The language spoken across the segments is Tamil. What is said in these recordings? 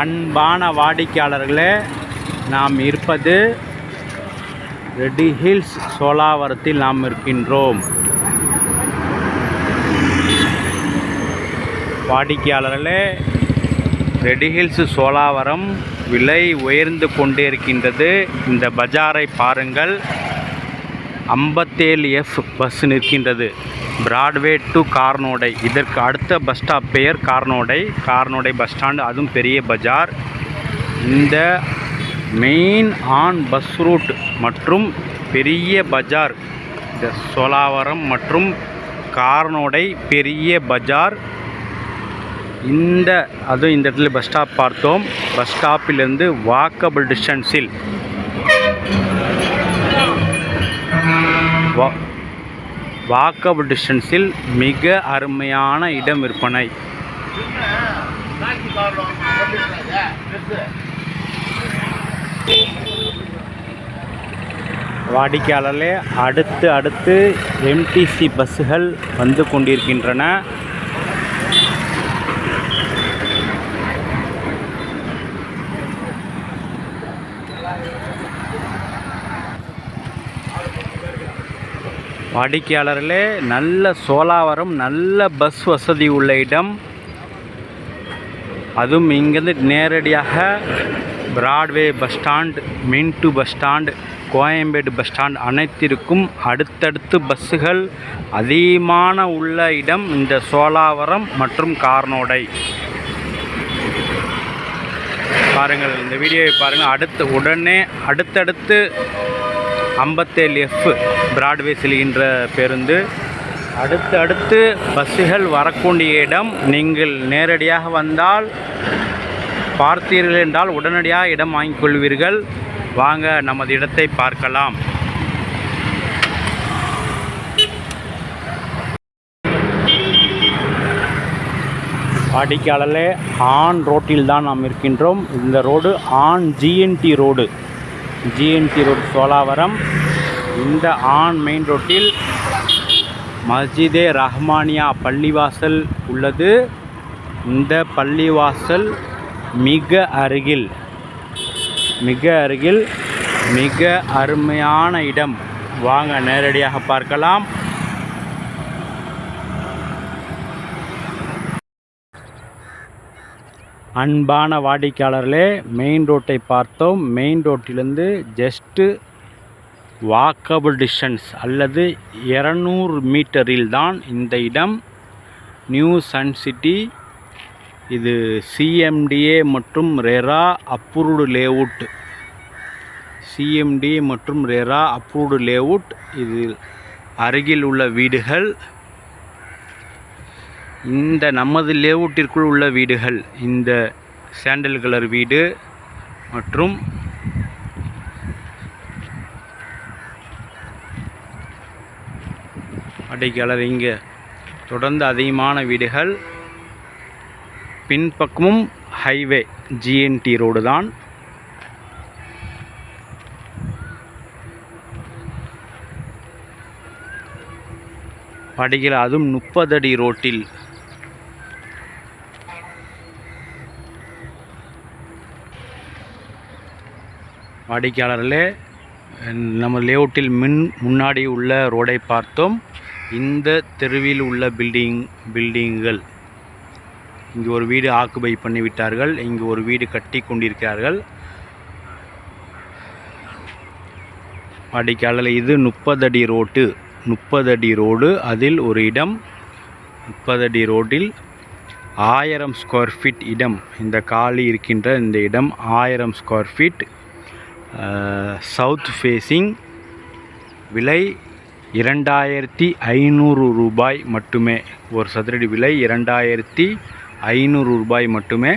அன்பான வாடிக்கையாளர்களே நாம் இருப்பது ரெட்டி ஹில்ஸ் சோலாவரத்தில் நாம் இருக்கின்றோம். வாடிக்கையாளர்களே ரெட்டி ஹில்ஸ் சோலாவரம் விலை உயர்ந்து கொண்டே இருக்கின்றது. இந்த பஜாரை பாருங்கள். ஐம்பத்தேழு எஃப் பஸ் நிற்கின்றது. பிராட்வே டு கார்னோடை இதற்கு அடுத்த பஸ் ஸ்டாப் பெயர் கார்னோடை கார்னோடை பஸ் ஸ்டாண்டு அதுவும் பெரிய பஜார் இந்த மெயின் ஆன் பஸ் ரூட் மற்றும் பெரிய பஜார் இந்த சோலாவரம் மற்றும் கார்னோடை பெரிய பஜார் இந்த அதுவும் இந்த இடத்துல பஸ் ஸ்டாப் பார்த்தோம். பஸ் ஸ்டாப்பிலிருந்து வாக்கபிள் டிஸ்டன்ஸில் வா வாக்கப் டிஸ்டன்ஸில் மிக அருமையான இடம் விற்பனை. வாடிக்கையாளர்களே அடுத்து அடுத்து எம்டிசி பஸ்ஸுகள் வந்து கொண்டிருக்கின்றன. வாடிக்கையாளர்களே நல்ல சோலாவரம் நல்ல பஸ் வசதி உள்ள இடம். அதுவும் இங்கேருந்து நேரடியாக Broadway bus stand mint bus stand Koyambedu bus stand அனைத்திற்கும் அடுத்தடுத்து பஸ்ஸுகள் அதிகமான உள்ள இடம் இந்த சோலாவரம் மற்றும் கார்னோடை. பாருங்கள் இந்த வீடியோவை பாருங்கள். அடுத்து உடனே அடுத்தடுத்து ஐம்பத்தேழு எஃப் பிராட்வே செல்கின்ற பேருந்து. அடுத்து அடுத்து பஸ்ஸுகள் வரக்கூடிய இடம். நீங்கள் நேரடியாக வந்தால் பார்த்தீர்கள் என்றால் உடனடியாக இடம் வாங்கிக் கொள்வீர்கள். வாங்க நமது இடத்தை பார்க்கலாம். வாடிக்கையாளர்களே ஆன் ரோட்டில் தான் நாம் இருக்கின்றோம். இந்த road on GNT road. GNT road Sholavaram இந்த ஆன் மெயின் ரோட்டில் மஸ்ஜிதே ரஹ்மானியா பள்ளிவாசல் உள்ளது. இந்த பள்ளிவாசல் மிக அருகில் மிக அருகில் மிக அருமையான இடம். வாங்க நேரடியாக பார்க்கலாம். அன்பான வாடிக்கையாளர்களே மெயின் ரோட்டை பார்த்தோம். மெயின் ரோட்டிலிருந்து ஜஸ்ட்டு வாக்கபிள் டிஸ்டன்ஸ் அல்லது இரநூறு மீட்டரில் தான் இந்த இடம். நியூ சன் சிட்டி இது சிஎம்டிஏ மற்றும் ரெரா அப்ரூவ்டு லேஅவுட் சிஎம்டிஏ மற்றும் ரெரா அப்ரூவ்டு லேஅவுட் இது அருகில் உள்ள வீடுகள். இந்த நமது லேவுட்டிற்குள் உள்ள வீடுகள் இந்த சாண்டல் கலர் வீடு மற்றும் அடைக்கலர் இங்கே. தொடர்ந்து அதிகமான வீடுகள் பின்பக்கமும் ஹைவே ஜிஎன்டி ரோடு தான். படிகள் அதுவும் முப்பது அடி ரோட்டில் வாடிக்கையாளர்களே நம்ம லேஅவுட்டில் மின் முன்னாடி உள்ள ரோடை பார்த்தோம். இந்த தெருவில் உள்ள பில்டிங் பில்டிங்குகள். இங்கே ஒரு வீடு ஆக்குபை பண்ணிவிட்டார்கள். இங்கே ஒரு வீடு கட்டி கொண்டிருக்கிறார்கள். வாடிக்கையாளர் இது முப்பது அடி ரோட்டு. முப்பது அடி ரோடு. அதில் ஒரு இடம். முப்பதடி ரோட்டில் ஆயிரம் ஸ்கொயர் ஃபீட் இடம். இந்த காலி இருக்கின்ற இந்த இடம் ஆயிரம் ஸ்கொயர் ஃபீட். சவுத் ஃபேஸிங் விலை இரண்டாயிரத்தி ஐநூறு ரூபாய் மட்டுமே. ஒரு சதுரடி விலை இரண்டாயிரத்தி ஐநூறு ரூபாய் மட்டுமே.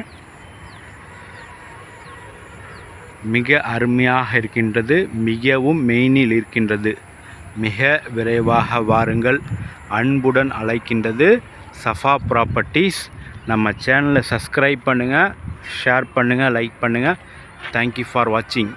மிக அருமையாக இருக்கின்றது மிகவும் மெயினில் இருக்கின்றது. மிக விரைவாக வாருங்கள். அன்புடன் அழைக்கின்றது சஃபா ப்ராப்பர்ட்டிஸ். நம்ம சேனலை சப்ஸ்கிரைப் பண்ணுங்கள் ஷேர் பண்ணுங்கள் லைக் பண்ணுங்கள் தேங்க்யூ ஃபார் வாட்சிங்